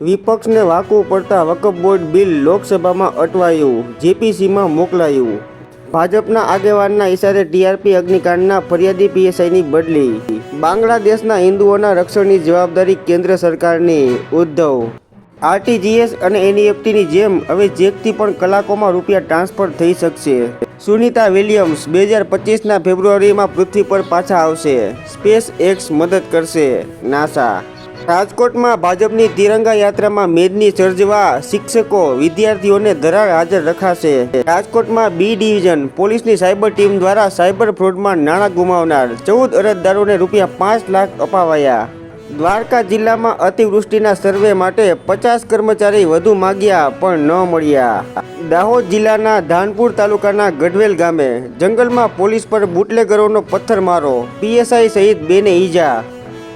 વિપક્ષને વાકું પડતા વકફ board bill લોકસભામાં અટવાયું, જેપીસીમાં મોકલાયું. ભાજપના આગેવાનના ઇશારે ટીઆરપી અગ્નિકાંડના ફરિયાદી પીએસઆઈની બદલી. બાંગ્લાદેશના હિન્દુઓના રક્ષણની જવાબદારી કેન્દ્ર સરકારની, ઉદ્ધવ. આરટીજીએસ અને એનઈએફટીની જેમ હવે ચેકથી પણ કલાકોમાં રૂપિયા ટ્રાન્સફર થઈ શકશે. સુનિતા વિલિયમ્સ બે હજાર પચીસના ફેબ્રુઆરીમાં પૃથ્વી પર પાછા આવશે. સ્પેસ એક્સ મદદ કરશે, નાસા. રાજકોટમાં ભાજપની તિરંગા યાત્રામાં મેદની સર્જવા શિક્ષકો વિદ્યાર્થીઓને ધરાર હાજર રખાશે. રાજકોટમાં બી ડિવિઝન પોલીસની સાયબર ટીમ દ્વારા સાયબર ફ્રોડમાં નાણાં ગુમાવનાર ચૌદ અરજદારોને રૂપિયા પાંચ લાખ અપાવાયા. દ્વારકા જિલ્લામાં અતિવૃષ્ટિના સર્વે માટે પચાસ કર્મચારી વધુ માગ્યા પણ ન મળ્યા. દાહોદ જિલ્લાના ધાનપુર તાલુકાના ગઢવેલ ગામે જંગલમાં પોલીસ પર બુટલેગરોનો પથ્થરમારો. પીએસઆઈ સહિત બેને ઈજા.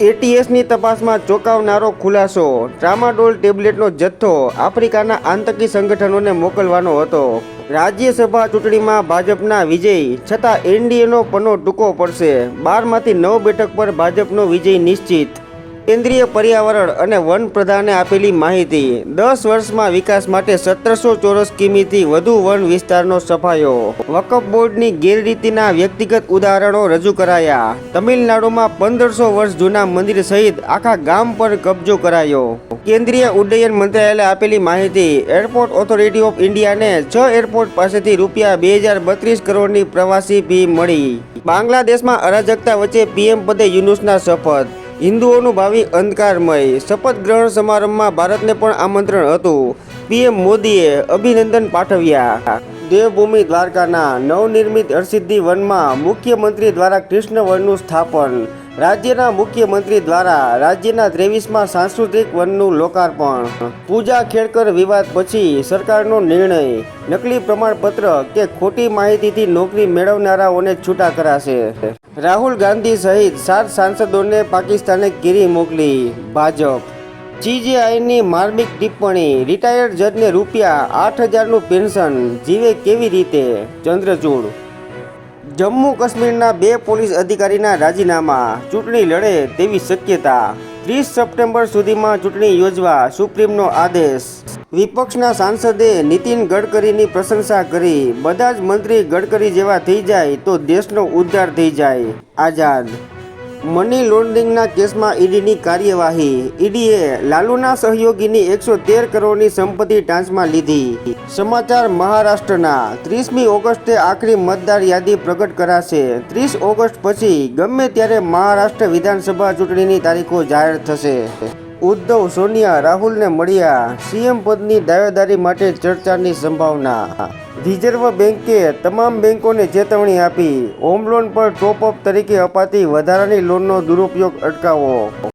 એટીએસની તપાસમાં ચોંકાવનારો ખુલાસો. ટ્રામાડોલ ટેબ્લેટનો જથ્થો આફ્રિકાના આતંકી સંગઠનોને મોકલવાનો હતો. રાજ્યસભા ચૂંટણીમાં ભાજપના વિજય, છતાં એનડીએનો પનો ટૂંકો પડશે. બારમાંથી નવ બેઠક પર ભાજપનો વિજય નિશ્ચિત. કેન્દ્રીય પર્યાવરણ અને વન પ્રધાને આપેલી માહિતી. દસ વર્ષમાં વિકાસ માટે સત્તરસો ચોરસ કિમીથી વધુ વન વિસ્તારનો સફાયો. વકફ બોર્ડની ગેરરીતિના વ્યક્તિગત ઉદાહરણો રજૂ કરાયા. તમિલનાડુમાં પંદરસો વર્ષ જૂના મંદિર સહિત આખા ગામ પર કબજો કરાયો. કેન્દ્રીય ઉડ્ડયન મંત્રાલયે આપેલી માહિતી એરપોર્ટ ઓથોરિટી ઓફ ઇન્ડિયાને છ એરપોર્ટ પાસેથી રૂપિયા બે હજાર બત્રીસ કરોડની પ્રવાસી ફી મળી. બાંગ્લાદેશમાં અરાજકતા વચ્ચે પીએમ પદે યુનુસના શપથ. હિન્દુઓનું ભાવિ અંધકારમય શપથ ગ્રહણ સમારંભમાં ભારતને પણ આમંત્રણ હતું. પીએમ મોદીએ અભિનંદન પાઠવ્યા. દેવભૂમિ દ્વારકાના નવનિર્મિત હરસિદ્ધિ વનમાં મુખ્યમંત્રી દ્વારા કૃષ્ણ વનનું સ્થાપન રાજ્યના મુખ્યમંત્રી દ્વારા રાજ્યના ત્રેવીસમાં સાંસ્કૃતિક વનનું લોકાર્પણ. પૂજા, ખેડકર વિવાદ પછી સરકારનો નિર્ણય. નકલી પ્રમાણપત્ર કે ખોટી માહિતીથી નોકરી મેળવનારાઓને છૂટા કરાશે. રાહુલ ગાંધી સહિત સાત સાંસદોને પાકિસ્તાને ઘેરી મોકલી ભાજપ. સીજીઆઈની માર્મિક ટિપ્પણી, રિટાયર્ડ જજને રૂપિયા આઠ હજારનું પેન્શન, જીવે કેવી રીતે? ચંદ્રચૂડ જમ્મુ કાશ્મીરના બે પોલીસ અધિકારીના રાજીનામા. ચૂંટણી લડે તેવી શક્યતા. ત્રીસ સપ્ટેમ્બર સુધીમાં ચૂંટણી યોજવા સુપ્રીમનો આદેશ. વિપક્ષના સાંસદે નીતિન ગડકરીની પ્રશંસા કરી. બધા જ મંત્રી ગડકરી જેવા થઈ જાય તો દેશનો ઉદ્ધાર થઈ જાય. આઝાદ મની લોન્ડરિંગના કેસમાં ઈડીની કાર્યવાહી. ઈડીએ લાલુના સહયોગીની એકસો તેર કરોડની સંપત્તિ ટાંચમાં લીધી. સમાચાર મહારાષ્ટ્રના. ત્રીસમી ઓગસ્ટે આખરી મતદાર યાદી પ્રગટ કરાશે. ત્રીસ ઓગસ્ટ પછી ગમે ત્યારે મહારાષ્ટ્ર વિધાનસભા ચૂંટણીની તારીખો જાહેર થશે. ઉદ્ધવ, સોનિયા, રાહુલને મળ્યા. સીએમ પદની દાવેદારી માટે ચર્ચાની સંભાવના. રિઝર્વ બેન્કે તમામ બેન્કોને ચેતવણી આપી. હોમ લોન પર ટોપઅપ તરીકે અપાતી વધારાની લોનનો દુરુપયોગ અટકાવો.